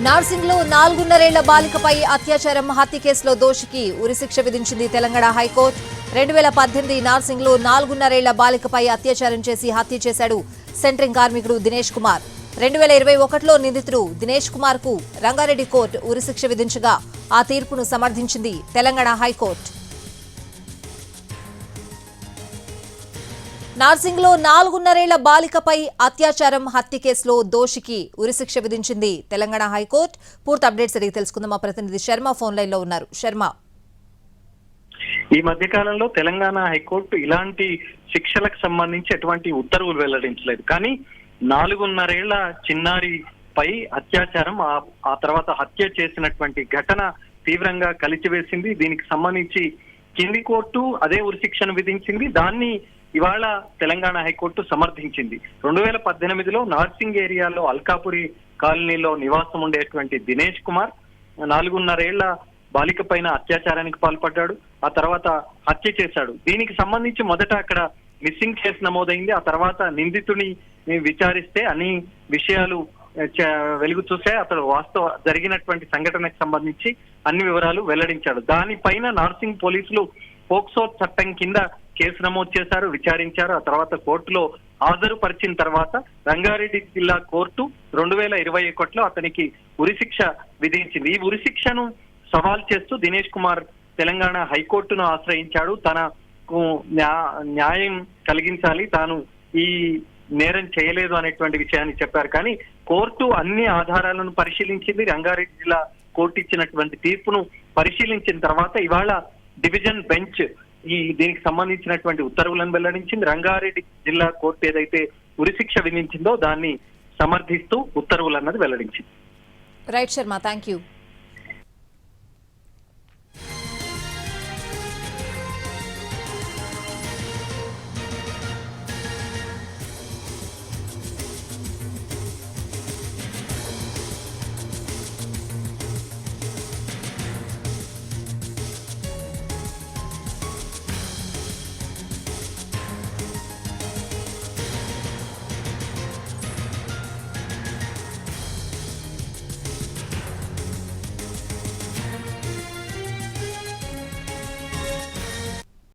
నార్సింగ్లో నాలుగున్నరేళ్ళ బాలికపై అత్యాచారం హత్య కేసులో దోషికి ఉరిశిక్ష విధించింది తెలంగాణ హైకోర్టు. రెండు వేల పద్దెనిమిది నార్సింగ్లో నాలుగున్నరేళ్ళ బాలికపై అత్యాచారం చేసి హత్య చేశాడు సెంట్రింగ్ కార్మికుడు దినేష్ కుమార్. రెండు వేల ఇరవై ఒకటిలో నిందితుడు దినేష్ కుమార్కు రంగారెడ్డి కోర్టు ఉరిశిక్ష విధించగా ఆ తీర్పును సమర్థించింది తెలంగాణ హైకోర్టు. నార్సింగ్లో నాలుగున్నరేళ్ళ బాలికపై అత్యాచారం హత్య కేసులో దోషికి ఉరిశిక్ష విధించింది తెలంగాణ హైకోర్టు. పూర్తి అప్డేట్స్ అడిగి తెలుసుకుందాం. మా ప్రతినిధి శర్మ ఫోన్ లైన్లో ఉన్నారు. శర్మ. ఈ మధ్య కాలంలో తెలంగాణ హైకోర్టు ఇలాంటి శిక్షలకు సంబంధించి ఎటువంటి ఉత్తర్వులు వెల్లడించలేదు. కానీ నాలుగున్నరేళ్ళ చిన్నారి పై అత్యాచారం ఆ తర్వాత హత్య చేసినటువంటి ఘటన తీవ్రంగా కలిచివేసింది. దీనికి సంబంధించి కింది కోర్టు అదే ఉరిశిక్షను విధించింది. దాన్ని ఇవాళ తెలంగాణ హైకోర్టు సమర్థించింది. రెండు వేల పద్దెనిమిదిలో నార్సింగ్ ఏరియాలో అల్కాపురి కాలనీలో నివాసం ఉండేటువంటి దినేష్ కుమార్ నాలుగున్నరేళ్ళ బాలిక పైన అత్యాచారానికి పాల్పడ్డాడు. ఆ తర్వాత హత్య చేశాడు. దీనికి సంబంధించి మొదట అక్కడ మిస్సింగ్ కేసు నమోదైంది. ఆ తర్వాత నిందితుని విచారిస్తే అన్ని విషయాలు చ- వెలుగు చూసే అతడు వాస్తవ జరిగినటువంటి సంఘటనకు సంబంధించి అన్ని వివరాలు వెల్లడించాడు. దానిపైన నార్సింగ్ పోలీసులు పోక్సో చట్టం కింద కేసు నమోదు చేశారు విచారించారు. ఆ తర్వాత కోర్టులో హాజరుపరిచిన తర్వాత రంగారెడ్డి జిల్లా కోర్టు రెండు వేల ఇరవై ఒకటిలో అతనికి ఉరిశిక్ష విధించింది. ఈ ఉరిశిక్షను సవాల్ చేస్తూ దినేష్ కుమార్ తెలంగాణ హైకోర్టును ఆశ్రయించాడు. తనకు న్యాయం కలిగించాలి. తాను ఈ నేరం చేయలేదు అనేటువంటి విషయాన్ని చెప్పారు. కానీ కోర్టు అన్ని ఆధారాలను పరిశీలించింది. రంగారెడ్డి జిల్లా కోర్టు ఇచ్చినటువంటి తీర్పును పరిశీలించిన తర్వాత ఇవాళ డివిజన్ బెంచ్ ఈ దీనికి సంబంధించినటువంటి ఉత్తర్వులను వెల్లడించింది. రంగారెడ్డి జిల్లా కోర్టు ఏదైతే ఉరిశిక్ష విధించిందో దాన్ని సమర్థిస్తూ ఉత్తర్వులు అన్నది వెల్లడించింది. Right Sharma thank you